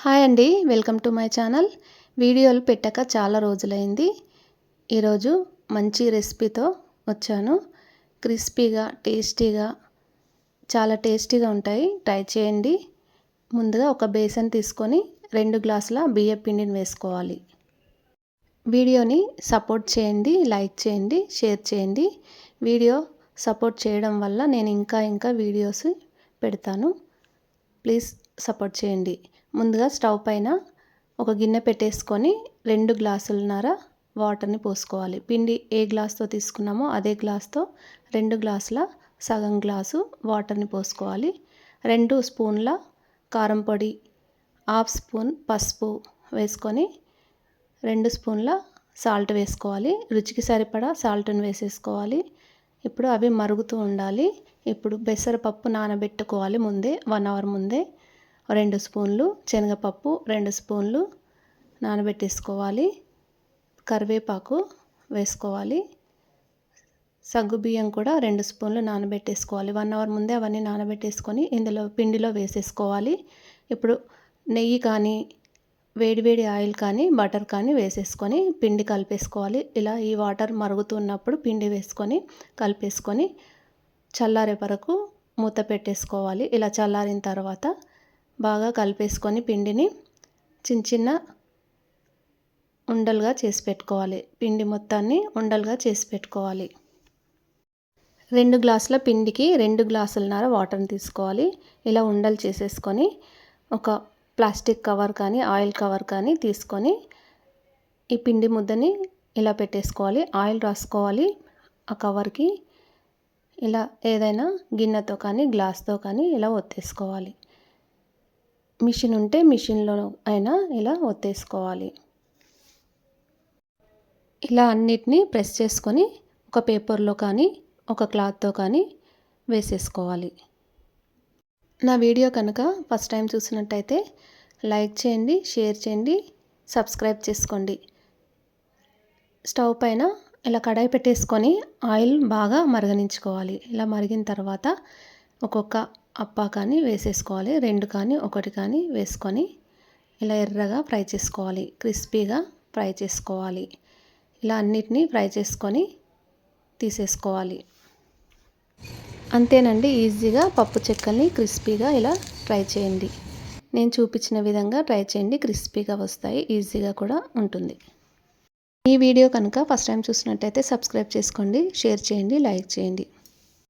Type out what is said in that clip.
Hi అండి welcome to my channel. వీడియోలు పెట్టక చాలా రోజులైంది. ఈరోజు మంచి రెసిపీతో వచ్చాను. క్రిస్పీగా టేస్టీగా చాలా టేస్టీగా ఉంటాయి. ట్రై చేయండి. ముందుగా ఒక బేసన్ తీసుకొని రెండు గ్లాసుల బియ్య పిండిని వేసుకోవాలి. వీడియోని సపోర్ట్ చేయండి లైక్ చేయండి షేర్ చేయండి. వీడియో సపోర్ట్ చేయడం వల్ల నేను ఇంకా ఇంకా వీడియోస్ పెడతాను. ప్లీజ్ సపోర్ట్ చేయండి. ముందుగా స్టవ్ పైన ఒక గిన్నె పెట్టేసుకొని రెండు గ్లాసులన్నర వాటర్ని పోసుకోవాలి. పిండి ఏ గ్లాస్తో తీసుకున్నామో అదే గ్లాస్తో రెండు గ్లాసుల సగం గ్లాసు వాటర్ని పోసుకోవాలి. రెండు స్పూన్ల కారం పొడి హాఫ్ స్పూన్ పసుపు వేసుకొని రెండు స్పూన్ల సాల్ట్ వేసుకోవాలి. రుచికి సరిపడా సాల్ట్ని వేసేసుకోవాలి. ఇప్పుడు అవి మరుగుతూ ఉండాలి. ఇప్పుడు పెసరపప్పు నానబెట్టుకోవాలి ముందే వన్ అవర్ ముందే. రెండు స్పూన్లు శనగపప్పు రెండు స్పూన్లు నానబెట్టేసుకోవాలి. కరివేపాకు వేసుకోవాలి. సగ్గు బియ్యం కూడా రెండు స్పూన్లు నానబెట్టేసుకోవాలి. వన్ అవర్ ముందే అవన్నీ నానబెట్టేసుకొని ఇందులో పిండిలో వేసేసుకోవాలి. ఇప్పుడు నెయ్యి కానీ వేడివేడి ఆయిల్ కానీ బటర్ కానీ వేసేసుకొని పిండి కలిపేసుకోవాలి. ఇలా ఈ వాటర్ మరుగుతున్నప్పుడు పిండి వేసుకొని కలిపేసుకొని చల్లారే వరకు మూత పెట్టేసుకోవాలి. ఇలా చల్లారిన తర్వాత బాగా కలిపేసుకొని పిండిని చిన్న చిన్న ఉండలుగా చేసి పెట్టుకోవాలి. పిండి మొత్తాన్ని ఉండలుగా చేసి పెట్టుకోవాలి. రెండు గ్లాసుల పిండికి రెండు గ్లాసులన్నర వాటర్ని తీసుకోవాలి. ఇలా ఉండలు చేసేసుకొని ఒక ప్లాస్టిక్ కవర్ కానీ ఆయిల్ కవర్ కానీ తీసుకొని ఈ పిండి ముద్దని ఇలా పెట్టేసుకోవాలి. ఆయిల్ రాసుకోవాలి. ఆ కవర్కి ఇలా ఏదైనా గిన్నెతో కానీ గ్లాస్తో కానీ ఇలా ఒత్తేసుకోవాలి. మిషన్ ఉంటే మిషన్లో అయినా ఇలా ఒత్తేసుకోవాలి. ఇలా అన్నిటినీ ప్రెస్ చేసుకొని ఒక పేపర్లో కానీ ఒక క్లాత్తో కానీ వేసేసుకోవాలి. నా వీడియో కనుక ఫస్ట్ టైం చూసినట్టయితే లైక్ చేయండి షేర్ చేయండి సబ్స్క్రైబ్ చేసుకోండి. స్టవ్ పైన ఇలా కడాయి పెట్టేసుకొని ఆయిల్ బాగా మరగనించుకోవాలి. ఇలా మరిగిన తర్వాత ఒక్కొక్క అప్పా కానీ వేసేసుకోవాలి రెండు కానీ ఒకటి కానీ వేసుకొని ఇలా ఎర్రగా ఫ్రై చేసుకోవాలి. క్రిస్పీగా ఫ్రై చేసుకోవాలి. ఇలా అన్నిటినీ ఫ్రై చేసుకొని తీసేసుకోవాలి. అంతేనండి ఈజీగా పప్పు చెక్కల్ని క్రిస్పీగా ఇలా ట్రై చేయండి. నేను చూపించిన విధంగా ట్రై చేయండి క్రిస్పీగా వస్తాయి ఈజీగా కూడా ఉంటుంది. ఈ వీడియో కనుక ఫస్ట్ టైం చూసినట్టయితే సబ్స్క్రైబ్ చేసుకోండి షేర్ చేయండి లైక్ చేయండి.